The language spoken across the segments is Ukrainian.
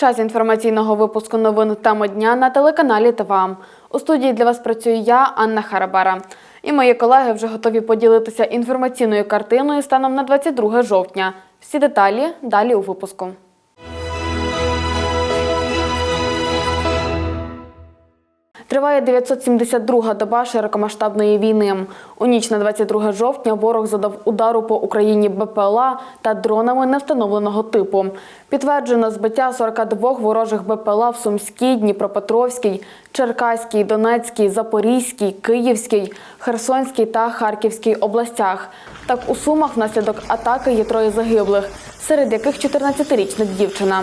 Час інформаційного випуску новин тема дня на телеканалі ТВА. У студії для вас працюю я, Анна Харабара. І мої колеги вже готові поділитися інформаційною картиною станом на 22 жовтня. Всі деталі далі у випуску. Триває 972-га доба широкомасштабної війни. У ніч на 22 жовтня ворог задав удару по Україні БПЛА та дронами невстановленого типу. Підтверджено збиття 42 ворожих БПЛА в Сумській, Дніпропетровській, Черкаській, Донецькій, Запорізькій, Київській, Херсонській та Харківській областях. Так у Сумах внаслідок атаки є троє загиблих, серед яких 14-річна дівчина.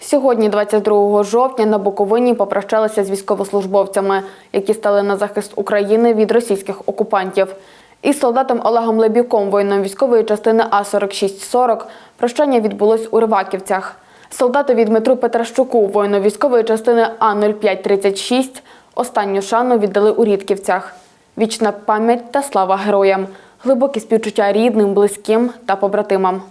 Сьогодні, 22 жовтня, на Буковині попрощалися з військовослужбовцями, які стали на захист України від російських окупантів. Із солдатом Олегом Лебюком, воїном військової частини А-4640, прощання відбулось у Риваківцях. Солдатові Дмитру Петращуку, воїну військової частини А-0536, останню шану віддали у Рідківцях. Вічна пам'ять та слава героям, глибокі співчуття рідним, близьким та побратимам.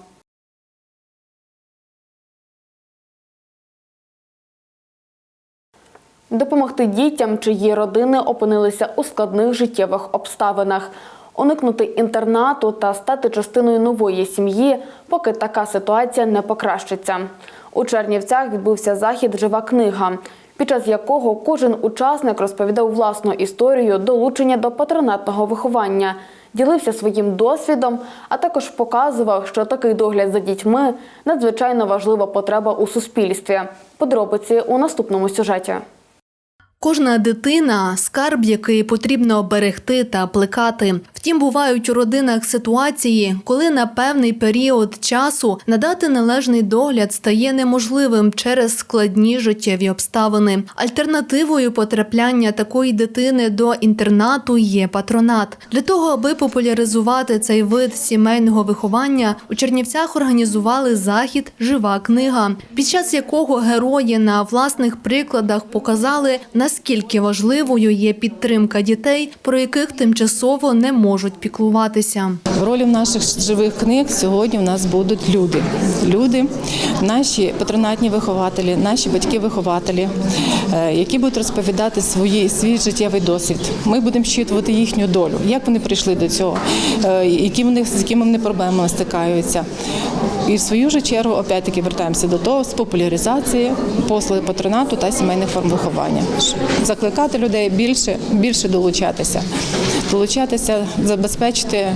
Допомогти дітям, чиї родини опинилися у складних життєвих обставинах, уникнути інтернату та стати частиною нової сім'ї, поки така ситуація не покращиться. У Чернівцях відбувся захід Жива книга, під час якого кожен учасник розповідав власну історію долучення до патронатного виховання, ділився своїм досвідом, а також показував, що такий догляд за дітьми надзвичайно важлива потреба у суспільстві. Подробиці у наступному сюжеті. Кожна дитина скарб, який потрібно берегти та плекати. Втім, бувають у родинах ситуації, коли на певний період часу надати належний догляд стає неможливим через складні життєві обставини. Альтернативою потрапляння такої дитини до інтернату є патронат. Для того, аби популяризувати цей вид сімейного виховання, у Чернівцях організували захід Жива книга, під час якого герої на власних прикладах показали, наскільки важливою є підтримка дітей, про яких тимчасово не можуть піклуватися. В ролі наших живих книг сьогодні в нас будуть люди. Люди, наші патронатні вихователі, наші батьки-вихователі, е, які будуть розповідати свої, свій життєвий досвід. Ми будемо щитувати їхню долю, як вони прийшли до цього, е, які вони, з якими вони проблемами стикаються. І в свою же чергу, опять-таки, вертаємося до того з популяризації послуги патронату та сімейних форм виховання. Закликати людей більше, більше долучатися, долучатися, забезпечити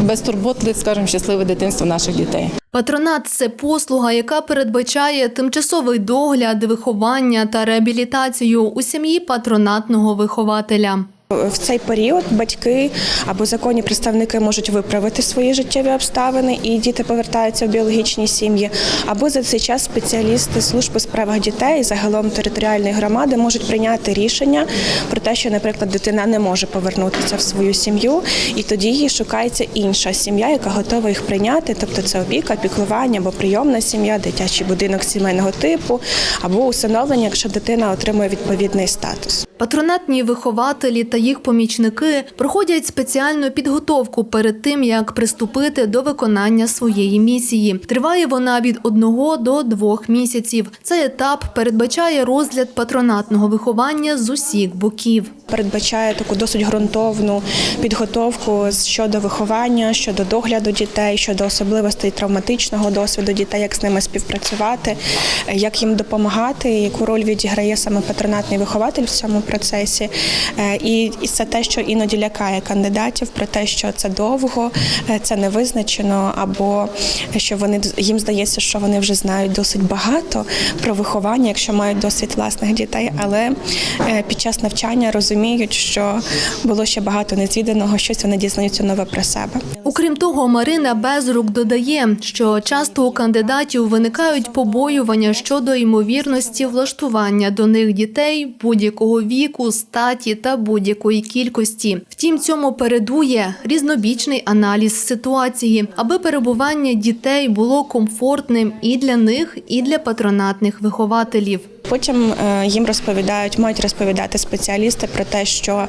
безтурботне, скажімо, щасливе дитинство наших дітей. Патронат це послуга, яка передбачає тимчасовий догляд, виховання та реабілітацію у сім'ї патронатного вихователя. В цей період батьки або законні представники можуть виправити свої життєві обставини, і діти повертаються в біологічні сім'ї. Або за цей час спеціалісти служби справах дітей загалом територіальної громади можуть прийняти рішення про те, що, наприклад, дитина не може повернутися в свою сім'ю, і тоді їй шукається інша сім'я, яка готова їх прийняти. Тобто це опіка, піклування або прийомна сім'я, дитячий будинок сімейного типу, або усиновлення, якщо дитина отримує відповідний статус. Патронатні вихователі та їх помічники проходять спеціальну підготовку перед тим, як приступити до виконання своєї місії. Триває вона від одного до двох місяців. Цей етап передбачає розгляд патронатного виховання з усіх боків. Передбачає таку досить ґрунтовну підготовку щодо виховання, щодо догляду дітей, щодо особливостей травматичного досвіду дітей, як з ними співпрацювати, як їм допомагати, яку роль відіграє саме патронатний вихователь в цьому процесі. Е, І і це те, що іноді лякає кандидатів про те, що це довго, е, це не визначено, або що вони їм здається, що вони вже знають досить багато про виховання, якщо мають досвід власних дітей, але е, під час навчання розуміють, що було ще багато незвіданого, щось вони дізнаються нове про себе. Окрім того, Марина Безрук додає, що часто у кандидатів виникають побоювання щодо ймовірності влаштування до них дітей будь-якого віку, статі та будь-якого великої кількості. Втім, цьому передує різнобічний аналіз ситуації, аби перебування дітей було комфортним і для них, і для патронатних вихователів. Потім е, їм розповідають, мають розповідати спеціалісти про те, що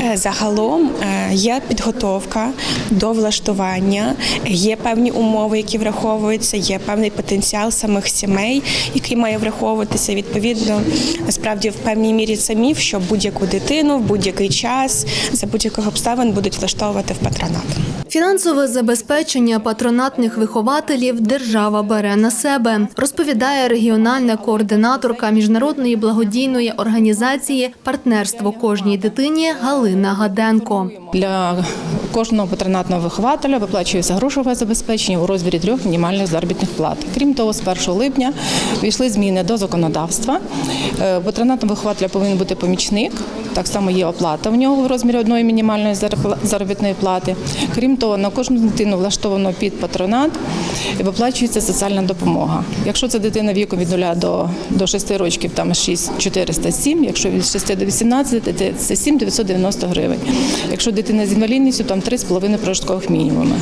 е, загалом е, є підготовка до влаштування, є певні умови, які враховуються, є певний потенціал самих сімей, який має враховуватися. Відповідно, насправді в певній мірі це що будь-яку дитину в будь-який час за будь-яких обставин будуть влаштовувати в патронат. Фінансове забезпечення патронатних вихователів держава бере на себе, розповідає регіональна координаторка міжнародної благодійної організації Партнерство кожній дитині Галина Гаденко. Для кожного патронатного вихователя виплачується грошове забезпечення у розмірі трьох мінімальних заробітних плат. Крім того, з 1 липня війшли зміни до законодавства. Е, Патронатного вихователя повинен бути помічник. Так само є оплата в нього в розмірі одної мінімальної заробітної плати. Крім того, на кожну дитину влаштовано під патронат виплачується соціальна допомога. Якщо це дитина віком від 0 до, до 6 років, там 6 407, якщо від 6 до 18, це 7 990 гривень. Якщо дитина з інвалідністю, там 3,5 прожиткових мінімуми.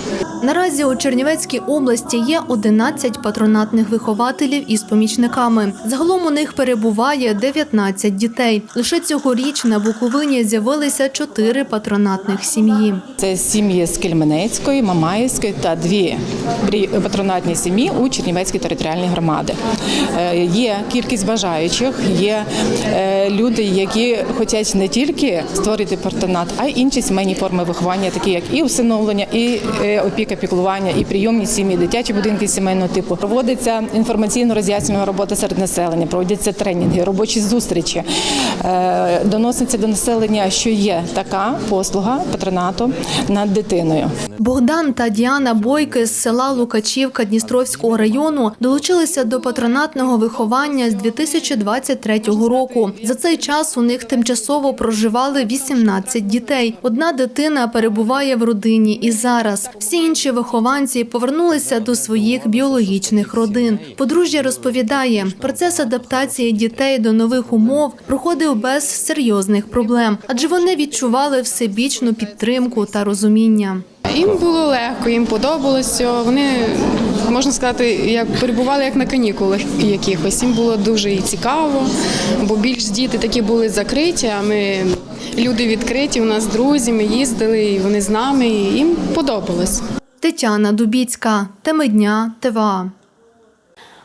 Наразі у Чернівецькій області є 11 патронатних вихователів із помічниками. Загалом у них перебуває 19 дітей. Лише цьогоріч на Буковині з'явилися 4 патронатних сім'ї. Це сім'ї з Кельменецької, Мамаївської та дві патронатні сім'ї у Чернівецькій територіальній громади. Е, Є кількість бажаючих, є е, люди, які хочуть не тільки створити патронат, а й інші сімейні форми виховання, такі як і усиновлення, і е, опіка, піклування, і прийомні сім'ї, дитячі будинки сімейного типу. Проводиться інформаційно роз'яснювальна робота серед населення, проводяться тренінги, робочі зустрічі. Е, Доноситься до населення, що є така послуга патронату над дитиною. Богдан та Діана Бойки з села Лукачівка Дністровського району долучилися до патронатного виховання з 2023 року. За цей час у них тимчасово проживали 18 дітей. Одна дитина перебуває в родині і зараз. Всі інші вихованці повернулися до своїх біологічних родин. Подружжя розповідає, процес адаптації дітей до нових умов проходив без серйозних проблем, адже вони відчували всебічну підтримку та розуміння. Їм було легко, їм подобалося. Вони можна сказати, як перебували як на канікулах якихось. Їм було дуже цікаво, бо більш діти такі були закриті. А ми люди відкриті. У нас друзі, ми їздили, і вони з нами. І їм подобалось. Тетяна Дубіцька, теми дня, ТВА.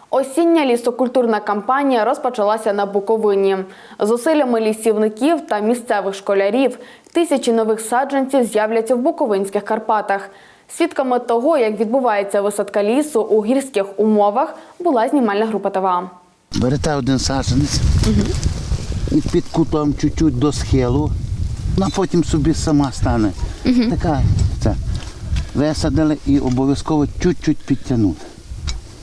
Осіння лісокультурна кампанія розпочалася на Буковині. Зусиллями лісівників та місцевих школярів тисячі нових саджанців з'являться в Буковинських Карпатах. Свідками того, як відбувається висадка лісу у гірських умовах, була знімальна група ТВА. Берете один саджанець і під кутом чуть-чуть до схилу, ну, а потім собі сама стане. Така це. Висадили і обов'язково чуть-чуть підтягнути.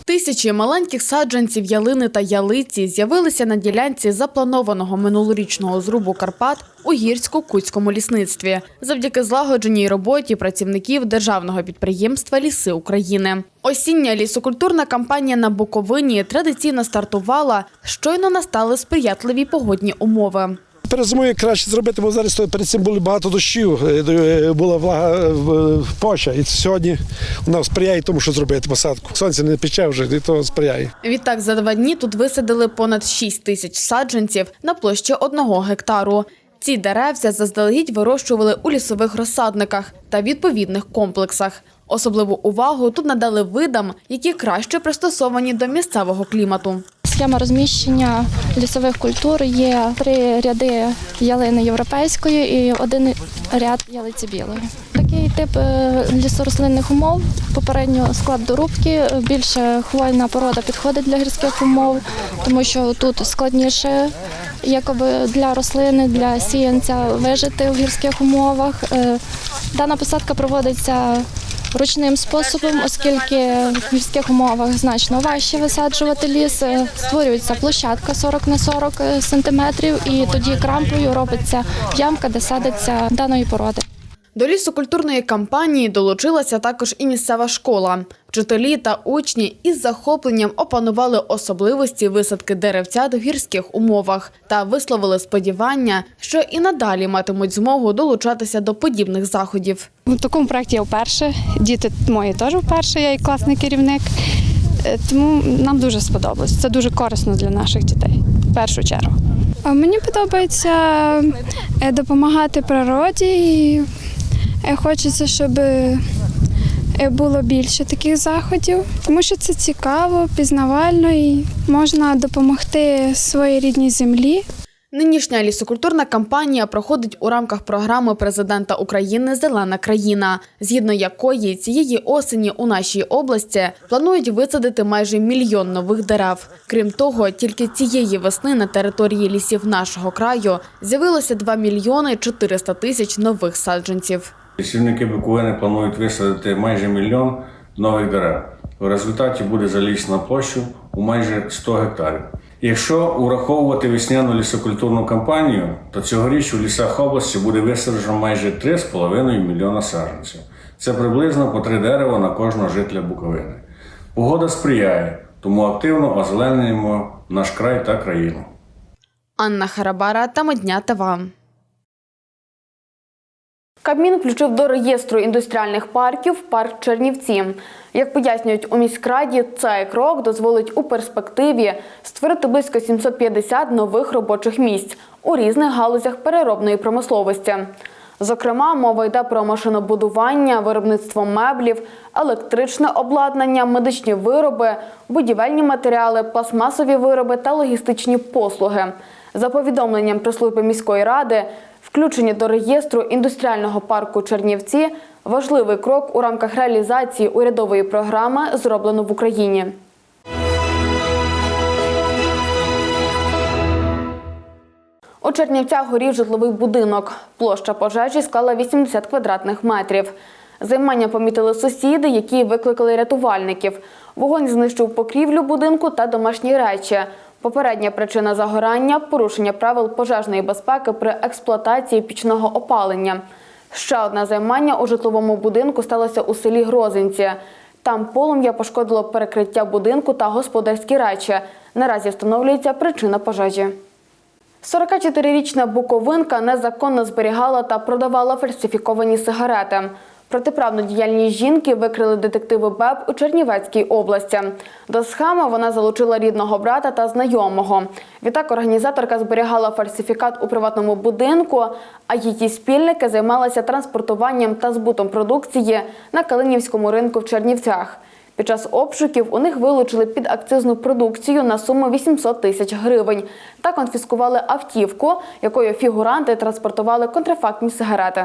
Тисячі маленьких саджанців ялини та ялиці з'явилися на ділянці запланованого минулорічного зрубу Карпат у гірсько-кутському лісництві завдяки злагодженій роботі працівників державного підприємства Ліси України. Осіння лісокультурна кампанія на Буковині традиційно стартувала, щойно настали сприятливі погодні умови. Перед зимою краще зробити, бо зараз перед цим були багато дощів, е, е, була влага е, поча. І сьогодні вона сприяє тому, що зробити посадку. Сонце не пече вже, і то сприяє. Відтак за два дні тут висадили понад 6 тисяч саджанців на площі одного гектару. Ці деревця заздалегідь вирощували у лісових розсадниках та відповідних комплексах. Особливу увагу тут надали видам, які краще пристосовані до місцевого клімату. Схема розміщення лісових культур є три ряди ялини європейської і один ряд ялиці білої. Такий тип е, лісорослинних умов. Попередньо склад дорубки. е, Більше хвойна порода підходить для гірських умов, тому що тут складніше якоби для рослини, для сіянця вижити в гірських умовах. Е, Дана посадка проводиться ручним способом, оскільки в міських умовах значно важче висаджувати ліс. Е, Створюється площадка 40 на 40 сантиметрів, і тоді крампою робиться ямка, де садиться даної породи. До лісокультурної кампанії долучилася також і місцева школа. Вчителі та учні із захопленням опанували особливості висадки деревця в гірських умовах та висловили сподівання, що і надалі матимуть змогу долучатися до подібних заходів. У такому проєкті я вперше. Діти мої теж вперше, я і класний керівник. Е, Тому нам дуже сподобалось. Це дуже корисно для наших дітей в першу чергу. Мені подобається е, допомагати природі і хочеться, щоб е, було більше таких заходів, тому що це цікаво, пізнавально і можна допомогти своїй рідній землі. Нинішня лісокультурна кампанія проходить у рамках програми президента України Зелена країна, згідно якої цієї осені у нашій області планують висадити майже мільйон нових дерев. Крім того, тільки цієї весни на території лісів нашого краю з'явилося 2 мільйони 400 тисяч нових саджанців. Лісівники Буковини планують висадити майже мільйон нових дерев. В результаті буде залісна площу у майже 100 гектарів. Якщо ураховувати весняну лісокультурну кампанію, то цьогоріч у лісах області буде висаджено майже 3,5 мільйона саджанців. Це приблизно по три дерева на кожного жителя Буковини. Погода сприяє, тому активно озеленюємо наш край та країну. Анна Харабара та Медня ТВ. Кабмін включив до реєстру індустріальних парків парк Чернівці. Як пояснюють у міськраді, цей крок дозволить у перспективі створити близько 750 нових робочих місць у різних галузях переробної промисловості. Зокрема, мова йде про машинобудування, виробництво меблів, електричне обладнання, медичні вироби, будівельні матеріали, пластмасові вироби та логістичні послуги. За повідомленням прес-служби міської ради, включення до реєстру індустріального парку Чернівці важливий крок у рамках реалізації урядової програми зроблено в Україні. У Чернівцях горів житловий будинок. Площа пожежі склала 80 квадратних метрів. Займання помітили сусіди, які викликали рятувальників. Вогонь знищив покрівлю будинку та домашні речі. Попередня причина загорання порушення правил пожежної безпеки при експлуатації пічного опалення. Ще одне займання у житловому будинку сталося у селі Грозинці. Там полум'я пошкодило перекриття будинку та господарські речі. Наразі встановлюється причина пожежі. 44-річна буковинка незаконно зберігала та продавала фальсифіковані сигарети. Протиправну діяльність жінки викрили детективи БЕБ у Чернівецькій області. До схеми вона залучила рідного брата та знайомого. Відтак організаторка зберігала фальсифікат у приватному будинку, а її спільники займалися транспортуванням та збутом продукції на Калинівському ринку в Чернівцях. Під час обшуків у них вилучили підакцизну продукцію на суму 800 тисяч гривень та конфіскували автівку, якою фігуранти транспортували контрафактні сигарети.